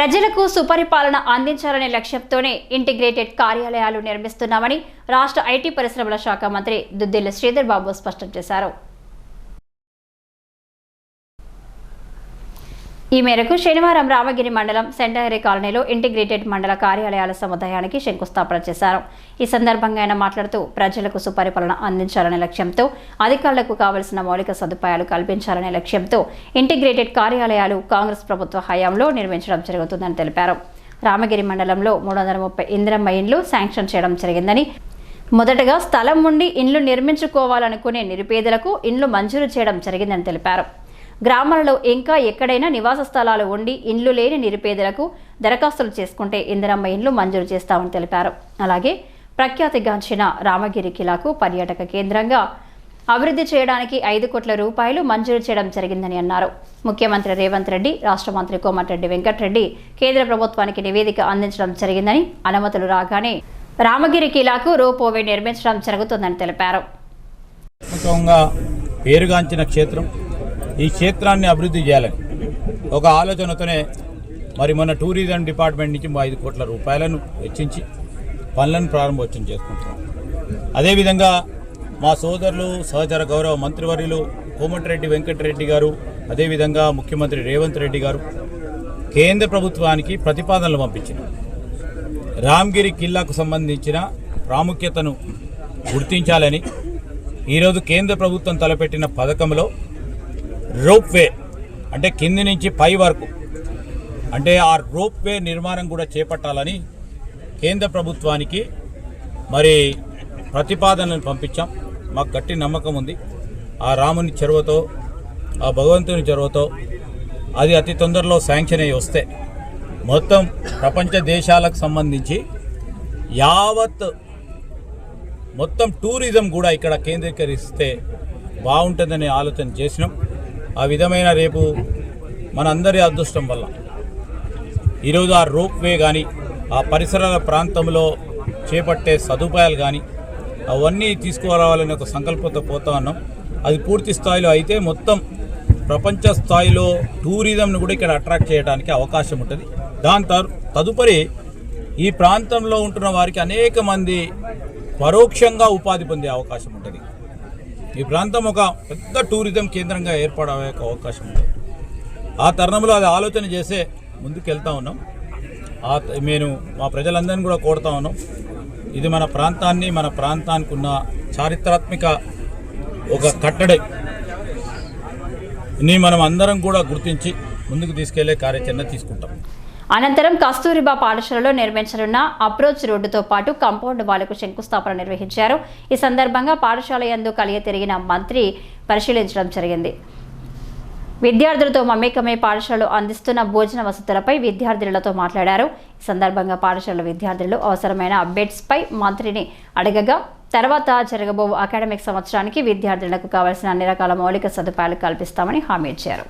ప్రజలకు సుపరిపాలన అందించాలనే లక్ష్యంతోనే ఇంటిగ్రేటెడ్ కార్యాలయాలు నిర్మిస్తున్నామని రాష్ట్ర ఐటీ పరిశ్రమల శాఖ మంత్రి దుద్దిల్ల శ్రీధర్ బాబు స్పష్టం చేశారు. ఈ మేరకు శనివారం రామగిరి మండలం సెంటహరి కాలనీలో ఇంటిగ్రేటెడ్ మండల కార్యాలయాల సముదాయానికి శంకుస్థాపన చేశారు. ఈ సందర్భంగా ఆయన మాట్లాడుతూ ప్రజలకు సుపరిపాలన అందించాలనే లక్ష్యంతో అధికారులకు కావలసిన మౌలిక సదుపాయాలు కల్పించాలనే లక్ష్యంతో ఇంటిగ్రేటెడ్ కార్యాలయాలు కాంగ్రెస్ ప్రభుత్వ హయాంలో నిర్మించడం జరుగుతుందని తెలిపారు. రామగిరి మండలంలో మూడు వందల ముప్పై ఇంద్రమ్మ ఇండ్లు శాంక్షన్ చేయడం జరిగిందని మొదటగా స్థలం ఉండి ఇండ్లు నిర్మించుకోవాలనుకునే నిరుపేదలకు ఇండ్లు మంజూరు చేయడం జరిగిందని తెలిపారు. గ్రామాలలో ఇంకా ఎక్కడైనా నివాస స్థలాలు ఉండి ఇండ్లు లేని నిరుపేదలకు దరఖాస్తులు చేసుకుంటే ఇందిరమ్మ ఇండ్లు మంజూరు చేస్తామని తెలిపారు. అలాగే ప్రఖ్యాతిగాంచిన రామగిరి కిలాకు పర్యాటక కేంద్రంగా అభివృద్ధి చేయడానికి ఐదు కోట్ల రూపాయలు మంజూరు చేయడం జరిగిందని అన్నారు. ముఖ్యమంత్రి రేవంత్ రెడ్డి రాష్ట్ర మంత్రి కోమటిరెడ్డి వెంకటరెడ్డి కేంద్ర ప్రభుత్వానికి నివేదిక అందించడం జరిగిందని అనుమతులు రాగానే రామగిరి కిలాకు రోపోవే నిర్మించడం జరుగుతుందని తెలిపారు. పేరుగాంచిన క్షేత్రం. ఈ క్షేత్రాన్ని అభివృద్ధి చేయాలని ఒక ఆలోచనతోనే మరి మొన్న టూరిజం డిపార్ట్మెంట్ నుంచి ఐదు కోట్ల రూపాయలను వెచ్చించి పనులను ప్రారంభోత్సవం చేసుకుంటున్నాం. అదేవిధంగా మా సోదరులు సహచర గౌరవ మంత్రివర్యులు కోమటిరెడ్డి వెంకటరెడ్డి గారు అదేవిధంగా ముఖ్యమంత్రి రేవంత్ రెడ్డి గారు కేంద్ర ప్రభుత్వానికి ప్రతిపాదనలు పంపించారు రామ్గిరి కిల్లాకు సంబంధించిన ప్రాముఖ్యతను గుర్తించాలని ఈరోజు కేంద్ర ప్రభుత్వం తలపెట్టిన పథకంలో రోప్ వే అంటే కింది నుంచి పై వరకు. అంటే ఆ రోప్ వే నిర్మాణం కూడా చేపట్టాలని కేంద్ర ప్రభుత్వానికి మరి ప్రతిపాదనలను పంపించాం. మాకు గట్టి నమ్మకం ఉంది. ఆ రాముని చొరవతో ఆ భగవంతుని చొరవతో అది అతి తొందరలో శాంక్షన్ అయ్యి వస్తే మొత్తం ప్రపంచ దేశాలకు సంబంధించి యావత్ మొత్తం టూరిజం కూడా ఇక్కడ కేంద్రీకరిస్తే బాగుంటుందనే ఆలోచన చేసినాం. ఆ విధమైన రేపు మనందరి అదృష్టం వల్ల. ఈరోజు ఆ రోప్వే కానీ ఆ పరిసరాల ప్రాంతంలో చేపట్టే సదుపాయాలు కానీ అవన్నీ తీసుకురావాలనే ఒక సంకల్పంతో పోతా ఉన్నాం. అది పూర్తి స్థాయిలో అయితే మొత్తం ప్రపంచ స్థాయిలో టూరిజంను కూడా ఇక్కడ అట్రాక్ట్ చేయడానికి అవకాశం ఉంటుంది. దాని తర్- తదుపరి ఈ ప్రాంతంలో ఉంటున్న వారికి అనేక మంది పరోక్షంగా ఉపాధి పొందే అవకాశం ఉంటుంది. ఈ ప్రాంతం ఒక పెద్ద టూరిజం కేంద్రంగా ఏర్పడే అవకాశం ఉంది. ఆ తరుణంలో అది ఆలోచన చేసే ముందుకెళ్తా ఉన్నాం. ఆ త- నేను మా ప్రజలందరినీ కూడా కోరుతా ఉన్నాం. ఇది మన ప్రాంతాన్ని మన ప్రాంతానికి ఉన్న చారిత్రాత్మక ఒక కట్టడి. ని మనం అందరం కూడా గుర్తించి ముందుకు తీసుకెళ్ళే కార్యాచరణ తీసుకుంటాం. అనంతరం కస్తూరిబా పాఠశాలలో నిర్మించనున్న అప్రోచ్ రోడ్డుతో పాటు కాంపౌండ్ వాళ్ళకు శంకుస్థాపన నిర్వహించారు. ఈ సందర్భంగా పాఠశాల యందు కలియ తిరిగిన మంత్రి పరిశీలించడం జరిగింది. విద్యార్థులతో మమేకమై పాఠశాలలో అందిస్తున్న భోజన వసతులపై విద్యార్థులతో మాట్లాడారు. ఈ సందర్భంగా పాఠశాల విద్యార్థులు అవసరమైన అప్డేట్స్పై మంత్రిని అడగగా తర్వాత జరగబో అకాడమిక్ సంవత్సరానికి విద్యార్థులకు కావాల్సిన అన్ని రకాల మౌలిక సదుపాయాలు కల్పిస్తామని హామీ ఇచ్చారు.